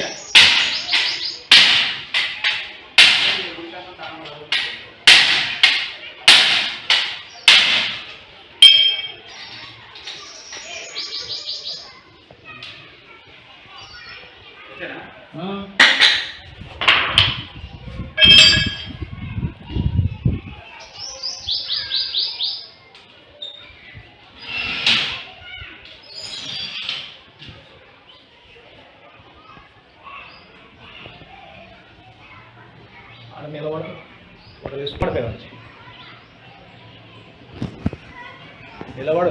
Yes. ఆడ నిలబడి ఒక ఇష్టపడిపోయారు నిలబడు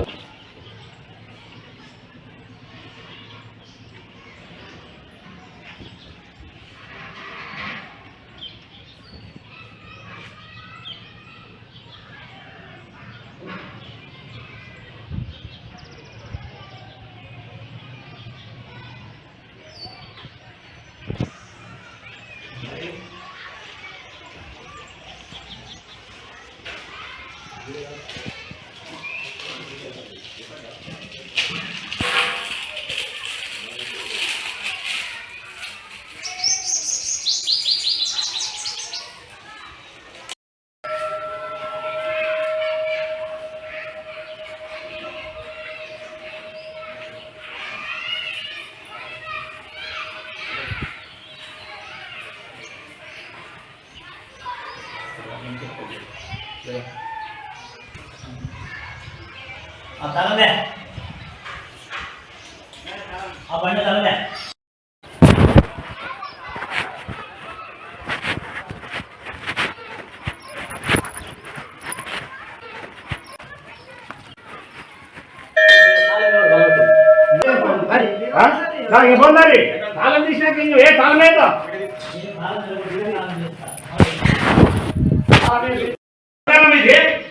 Gracias. ఆ తలదే ఆ బండి తలదే ఇబ్బంది తాళం తీసినాక ఇంక ఏ తాళం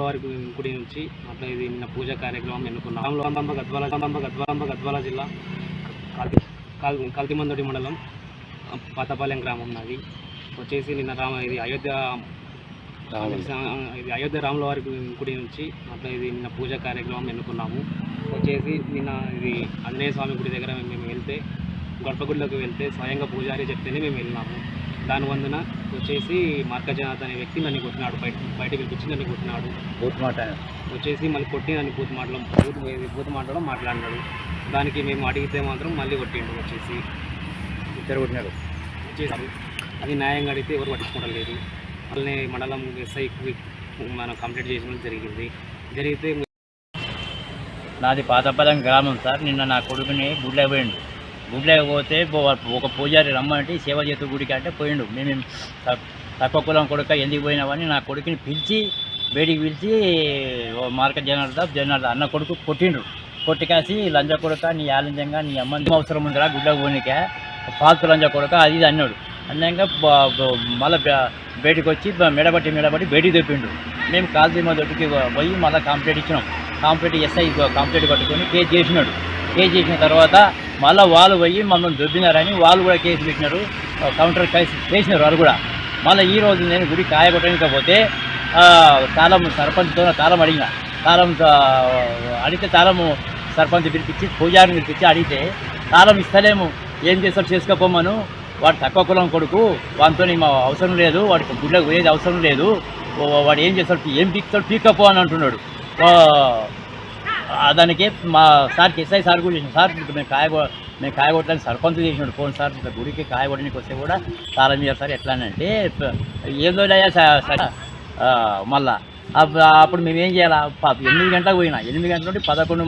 వారి గుడి నుంచి అట్లా ఇది నిన్న పూజ కార్యక్రమం ఎన్నుకున్నాం. గద్వాల గద్వాల గద్వాల జిల్లా కల్తి కల్ కల్తిమందడి మండలం పాతపాలెం గ్రామం నాది. వచ్చేసి నిన్న రామ ఇది అయోధ్య ఇది అయోధ్య రాముల వారి గుడి నుంచి అట్లా ఇది నిన్న పూజ కార్యక్రమం ఎన్నుకున్నాము. వచ్చేసి నిన్న ఇది ఆంజనేయ స్వామి గుడి దగ్గర మేము వెళ్తే గర్భగుడిలోకి వెళ్తే స్వయంగా పూజారి చెప్తేనే మేము వెళ్ళినాము. దాని వందున వచ్చేసి మార్కజనాథ్ అనే వ్యక్తి నన్ను కొట్టినాడు బయట బయటకు పిలిపించి నన్ను కొట్టినాడు. వచ్చేసి మళ్ళీ కొట్టి నన్ను పూత మాటలు పూత ఇది పూత మాటలో మాట్లాడినాడు. దానికి మేము అడిగితే మాత్రం మళ్ళీ కొట్టిండు వచ్చేసి. ఇద్దరు కొట్టినాడు వచ్చేసి అది న్యాయంగా అడిగితే ఎవరు పట్టించుకోవడం లేదు. మళ్ళీ మండలం ఎస్ఐకి మనం కంప్లీట్ చేయడం జరిగింది. జరిగితే నాది పాతపాలెం గ్రామం సార్. నిన్న నా కొడుకుని గుడ్లకు పోయిండు పోతే ఒక పూజారి రమ్మంటే సేవ చేతు గుడికి అంటే పోయిండు. మేము తక్కువ కులం కొడుక ఎందుకు పోయినావని నా కొడుకుని పిలిచి బయటికి పిలిచి మార్క జనార్ద జనార్ద అన్న కొడుకు కొట్టిండ్రు కొట్టి కాసి లంజ కొడుక నీ ఆలంజంగా నీ అమ్మ అవసరం ఉందిరా గుడ్లకు పోనీకే ఫాల్తు లంజ కొడుక అది ఇది అన్నాడు. అన్నాక మళ్ళీ బయటకు వచ్చి మెడబట్టి మెడబట్టి బయటికి తెప్పిండు మేము కాల్దీమ దొడ్డుకి పోయి మళ్ళీ కాంప్లీట్ ఇచ్చినాం. కాంప్లీట్ ఎస్ఐ కాంప్లీట్ కట్టుకొని కేసు చేసినాడు. కేసు చేసిన తర్వాత మళ్ళీ వాళ్ళు పోయి మమ్మల్ని దొబ్బినారని వాళ్ళు కూడా కేసు పెట్టినారు. కౌంటర్ కేసు చేసినారు వాళ్ళు కూడా. మళ్ళీ ఈ రోజు నేను గుడి కాయగొట్టడానికి పోతే తాళం సర్పంచ్తో తాళం అడిగిన. తాళం అడిగితే తాళము సర్పంచ్ పిలిపించి పూజారిని పిలిపించి అడిగితే తాళం ఇస్తలేము. ఏం చేస్తాడు చేసుకోపోమను. వాడు తక్కువ కులం కొడుకు. వాటితో మా అవసరం లేదు. వాడికి గుడ్లకు పోయేది అవసరం లేదు. వాడు ఏం చేస్తాడు? ఏం పీక్తాడు? పీకపో అని అంటున్నాడు. దానికి మా సార్కి ఎస్ఐ సార్ కూడా చేసిన సార్ ఇప్పుడు మేము కాయ మేము కాయ సర్పంచ్ చేసినాడు ఫోన్ సార్. గుడికి కాయగొట్టడానికి వస్తే కూడా తాళం చేయాలి సార్. ఎట్లా అని అంటే ఏదో మళ్ళా. అప్పుడు మేము ఏం చేయాలా? ఎనిమిది గంటలకు పోయినా. ఎనిమిది గంటల నుండి పదకొండు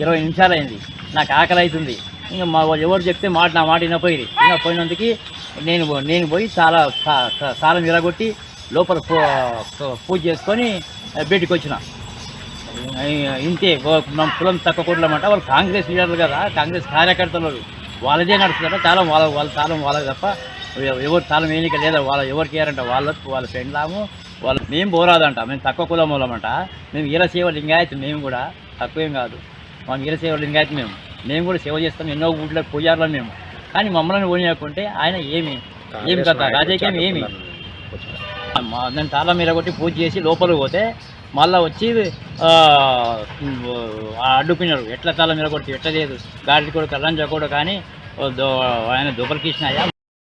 ఇరవై నిమిషాలు అయింది. నాకు ఆకలి అవుతుంది. ఇంకా మా ఎవరు చెప్తే మాట నా మాట వినపోయింది ఇంకా పోయినందుకు నేను నేను పోయి చాలా తా- నిలగొట్టి తాళం లోపల పూజ చేసుకొని బయటికి వచ్చిన. ఇంతే. మన కులం తక్కువ కులమంట వాళ్ళు కాంగ్రెస్ లీడర్లు కదా కాంగ్రెస్ కార్యకర్తలు వాళ్ళు. వాళ్ళదే నడుస్తుందంట. తాళం వాళ్ళ వాళ్ళ తాళం వాళ్ళకి తప్ప ఎవ- ఎవరు తాళం ఏనిక లేదా? వాళ్ళ ఎవరికి ఏరంట వాళ్ళకు వాళ్ళ పెండ్లాము వాళ్ళ మేము పోరాదంట. మేము తక్కువ కులం వాళ్ళమంట. మేము ఈరసేవ లింగాయత్ మేము కూడా. తక్కువేం కాదు. మేము ఈరసేవ లింగాయత్ మేము మేము కూడా సేవ చేస్తాం. ఎన్నో ఊళ్ళో పూజారులం మేము కానీ మమ్మల్ని పోనీయకుంటే ఆయన ఏమి? ఏమి కథ? రాజకీయం ఏమి? నేను తాళం మీద కొట్టి పూజ చేసి లోపలికి పోతే మళ్ళీ వచ్చి అడ్డుకున్నారు. ఎట్లా తాళం మీద కొట్టి ఎట్లా లేదు. గాడి కూడా కళ్ళంజా కూడా కానీ ఓ ఆయన దుబ్బలకృష్ణయ్య